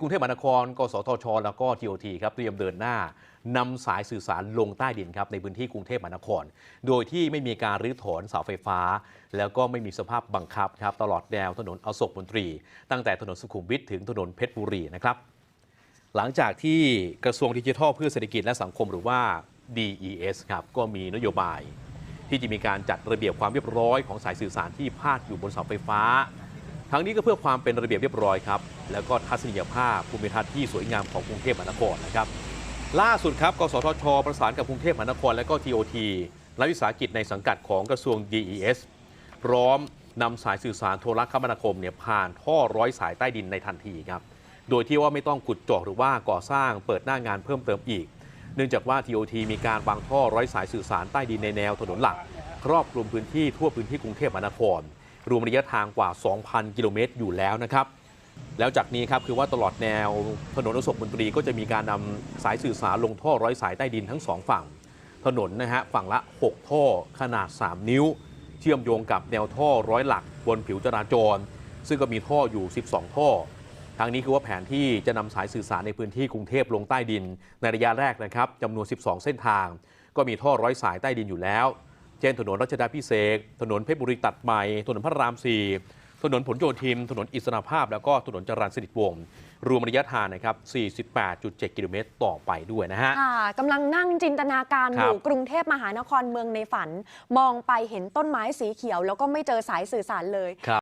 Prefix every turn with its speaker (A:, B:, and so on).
A: กรุงเทพมหานคร กสทช แล้วก็ TOT ครับเตรียมเดินหน้านำสายสื่อสารลงใต้ดินครับในพื้นที่กรุงเทพมหานคร โดยที่ไม่มีการรื้อถอนเสาไฟฟ้า แล้วก็ไม่มีสภาพบังคับครับตลอดแนวถนนอโศกมนตรี ตั้งแต่ถนนสุขุมวิทถึงถนนเพชรบุรีนะครับ หลังจากที่กระทรวงดิจิทัลเพื่อเศรษฐกิจและสังคมหรือว่า DES ครับก็มีนโยบาย ที่จะมีการจัดระเบียบความเรียบร้อยของสายสื่อสารที่พาดอยู่บนเสาไฟฟ้า ทั้งนี้ก็เพื่อความเป็นระเบียบเรียบร้อยครับ แล้วก็ทัศนียภาพภูมิทัศน์ที่สวยงามของกรุงเทพมหานครนะครับ ล่าสุดครับ กสทช ประสานกับกรุงเทพมหานคร และก็ TOT และวิสาหกิจในสังกัดของกระทรวง DES พร้อมนำสายสื่อสารโทรคมนาคมเนี่ยผ่านท่อร้อยสายใต้ดินในทันทีครับ โดยที่ว่าไม่ต้องขุดเจาะหรือว่าก่อสร้างเปิดหน้างานเพิ่มเติมอีก เนื่องจากว่า TOT มีการวางท่อร้อยสายสื่อสารใต้ดินในแนวถนนหลัก ครอบคลุมพื้นที่ทั่วพื้นที่กรุงเทพมหานคร รวมระยะทางกว่า 2,000 กิโลเมตรอยู่แล้วนะครับ แล้วจากนี้ครับคือว่าตลอดแนวถนนอโศกมนตรีก็จะมีการนำสายสื่อสารลงท่อร้อยสายใต้ดินทั้งสองฝั่ง ถนนนะฮะฝั่งละ 6 ท่อขนาด 3 นิ้ว เชื่อมโยงกับแนวท่อร้อยหลักบนผิวจราจร ซึ่งก็มีท่ออยู่ 12 ท่อทางนี้คือว่าแผนที่จะนำสายสื่อสารในพื้นที่กรุงเทพลงใต้ดิน ในระยะแรกนะครับจำนวน 12 เส้นทาง ก็มีท่อร้อยสายใต้ดินอยู่แล้ว เช่นถนนรัชดาพิเศษกถนนเพชรบุรีตัดใหม่ ถนนพระราม4ถนนผลโยธิน ถนนอิสรภาพ แล้วก็ถนนจรัญสนิทวงศ์รวมระยะทางนะครับ 48.7 กิโลเมตรต่อไปด้วยนะฮะ
B: ค่ะกำลังนั่งจินตนาการ
A: ค
B: อ
A: รับ
B: ยู่กรุงเทพมหานครเมืองในฝัน มองไปเห็นต้นไม้สีเขียว แล้วก็ไม่เจอสายสื่อสารเลย
A: ครับ